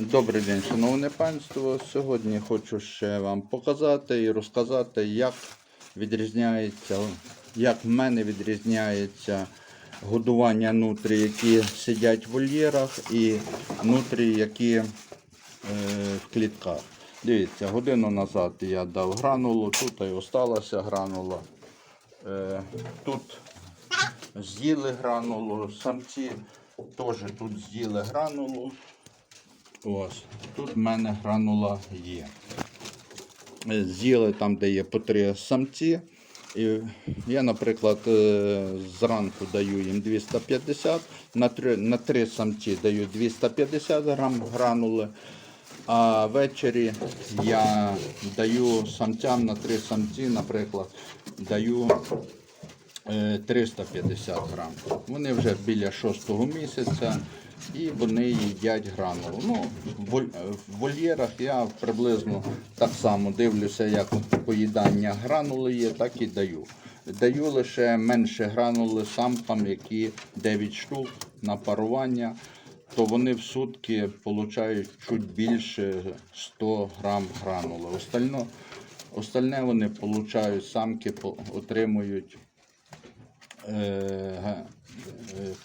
Добрий день, шановне панство. Сьогодні хочу ще вам показати і розказати, як відрізняється, як в мене відрізняється годування нутрій, які сидять в вольєрах, і нутрій, які е, в клітках. Дивіться, годину назад я дав гранулу, тут і осталася гранула. Е, тут з'їли гранулу, самці теж тут з'їли гранулу. Ось, тут в мене гранула є. Е, З'їли там, де є по три самці. І я, наприклад, е, зранку даю їм 250, на три, на три самці даю 250 грам гранули, а ввечері я даю самцям на три самці, наприклад, даю 350 грам. Вони вже біля шостого місяця і вони їдять гранулу. Ну, в вольєрах я приблизно так само дивлюся, як поїдання гранули є, так і даю. Даю лише менше гранули самкам, які 9 штук на парування, то вони в сутки отримують чуть більше 100 грам гранули. Остально, остальне вони отримують, самки отримують е, е,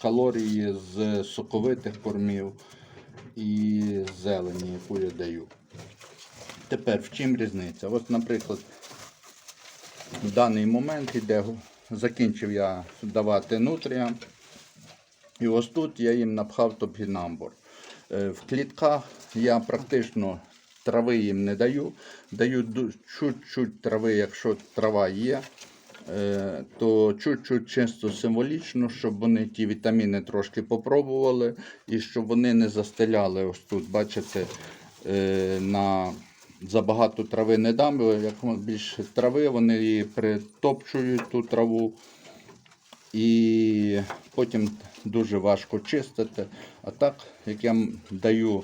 калорії з соковитих кормів і зелені, яку я даю. Тепер в чим різниця? Ось, наприклад, в даний момент іде, закінчив я давати нутрія. І ось тут я їм напхав топінамбур. Е, В клітках я практично трави їм не даю. Даю чуть-чуть трави, якщо трава є, е, то чуть-чуть чисто символічно, щоб вони ті вітаміни трошки попробували і щоб вони не застеляли ось тут. Бачите, е, на забагато трави не дам, як більше трави, вони її притопчують ту траву і потім дуже важко чистити. А так, як я даю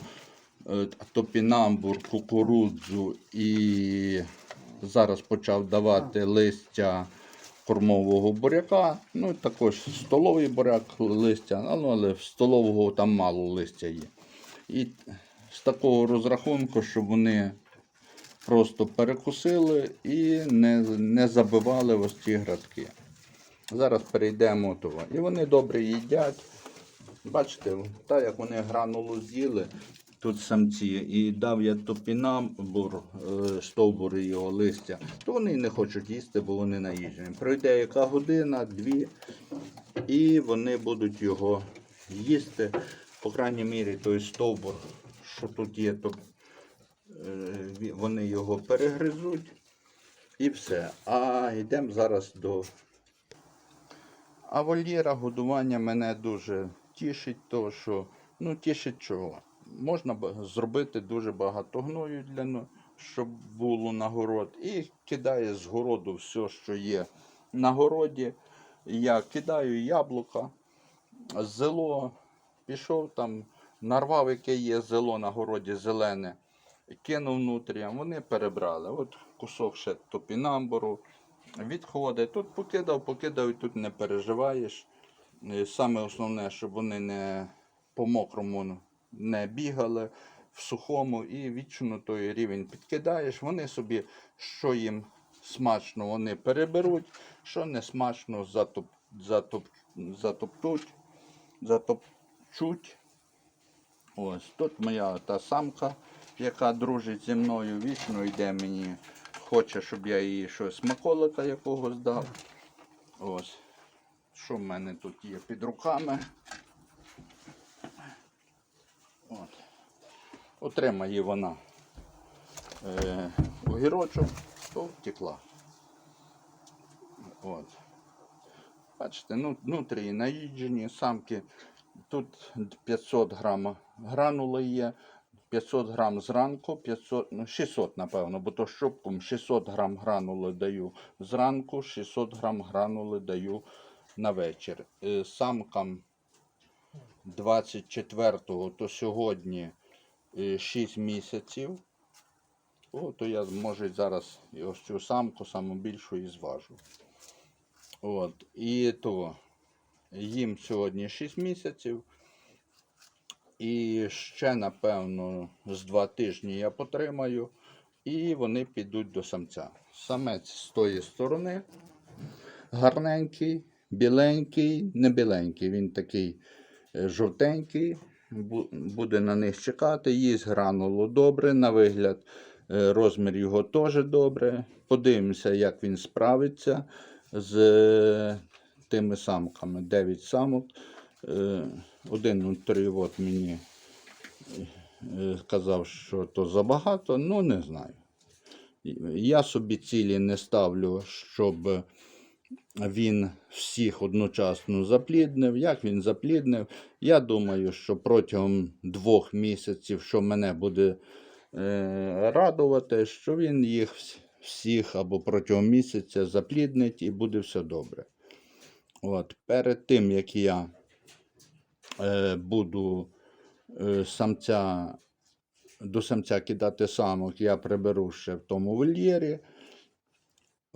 е, топінамбур, кукурудзу і зараз почав давати листя кормового буряка, ну також столовий буряк листя, ну, але столового там мало листя є. І з такого розрахунку, щоб вони просто перекусили і не, не забивали ось ці градки. Зараз перейдемо того. І вони добре їдять. Бачите, так як вони гранулу з'їли, тут самці, і дав я топінамбур, е, стовбур його листя, то вони не хочуть їсти, бо вони наїжджені. Пройде яка година, дві, і вони будуть його їсти. По крайній мірі, той стовбур, що тут є, то е, вони його перегризуть і все. А йдемо зараз до а вольєра годування мене дуже тішить, то що ну тішить чого. Можна зробити дуже багато гною для щоб було на город. І кидає з городу все, що є на городі. Я кидаю яблука, зело, пішов там, нарвав, яке є зело на городі зелене, кинув внутріям, вони перебрали. От кусок ще топінамбуру, відходить. Тут покидав, покидав і тут не переживаєш. Е, Саме основне, щоб вони не по мокрому не бігали в сухому і вічно той рівень підкидаєш. Вони собі, що їм смачно, вони переберуть, що не смачно, затоп, затоп, затоптуть, затопчуть. Ось тут моя та самка, яка дружить зі мною, вічно йде мені, хоче, щоб я їй щось смаколика якогось дав. Ось. Що в мене тут є під руками? От. Отримає вона е, огірочок, то втекла. От. Бачите, ну, внутрі наїджені самки. Тут 500 грам гранули є. 500 грам зранку, 500, ну 600, напевно, бо то щупком 600 грам гранули даю зранку, 600 грам гранули даю на вечір. Е, Самкам 24-го, то сьогодні 6 місяців. О, то я може зараз ось цю самку саму більшу і зважу. От, і то їм сьогодні 6 місяців. І ще, напевно, з два тижні я потримаю, і вони підуть до самця. Самець з тої сторони гарненький, біленький, не біленький, він такий е, жовтенький, буде на них чекати. Їсть гранулу добре, на вигляд, е, розмір його теж добре. Подивимося, як він справиться з е, тими самками. 9 самок. Е, Один нутріот мені е, казав, що то забагато, ну не знаю. Я собі цілі не ставлю, щоб він всіх одночасно запліднив. Як він запліднив? Я думаю, що протягом двох місяців, що мене буде е, радувати, що він їх всіх або протягом місяця запліднить і буде все добре. От, перед тим, як я е, буду е, самця, до самця кидати самок, я приберу ще в тому вольєрі.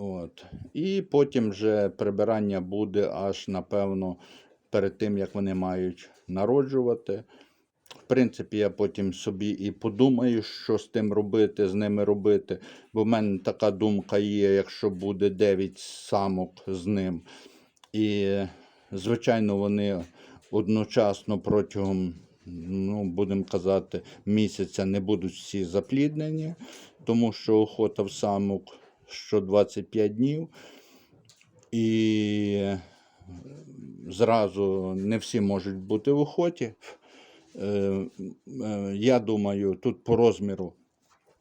От. І потім вже прибирання буде аж, напевно, перед тим, як вони мають народжувати. В принципі, я потім собі і подумаю, що з тим робити, з ними робити. Бо в мене така думка є, якщо буде 9 самок з ним. І, звичайно, вони одночасно протягом, ну, будемо казати, місяця не будуть всі запліднені, тому що охота в самок що 25 днів. І зразу не всі можуть бути в охоті. Е, е, Я думаю, тут по розміру,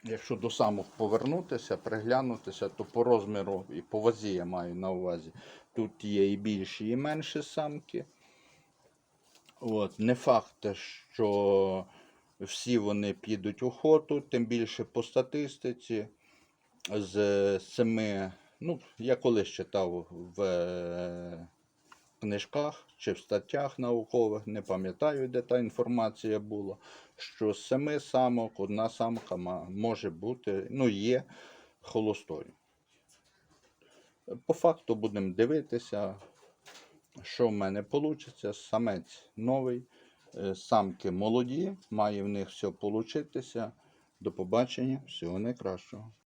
якщо до самок повернутися, приглянутися, то по розміру і по вазі я маю на увазі. Тут є і більші, і менші самки. От, не факт, що всі вони підуть в охоту, тим більше по статистиці з семи, ну, я колись читав в е, книжках чи в статтях наукових, не пам'ятаю, де та інформація була, що з семи самок одна самка може бути, ну, є холостою. По факту будемо дивитися, що в мене вийде. Самець новий, е, самки молоді, має в них все получитися. До побачення, всього найкращого.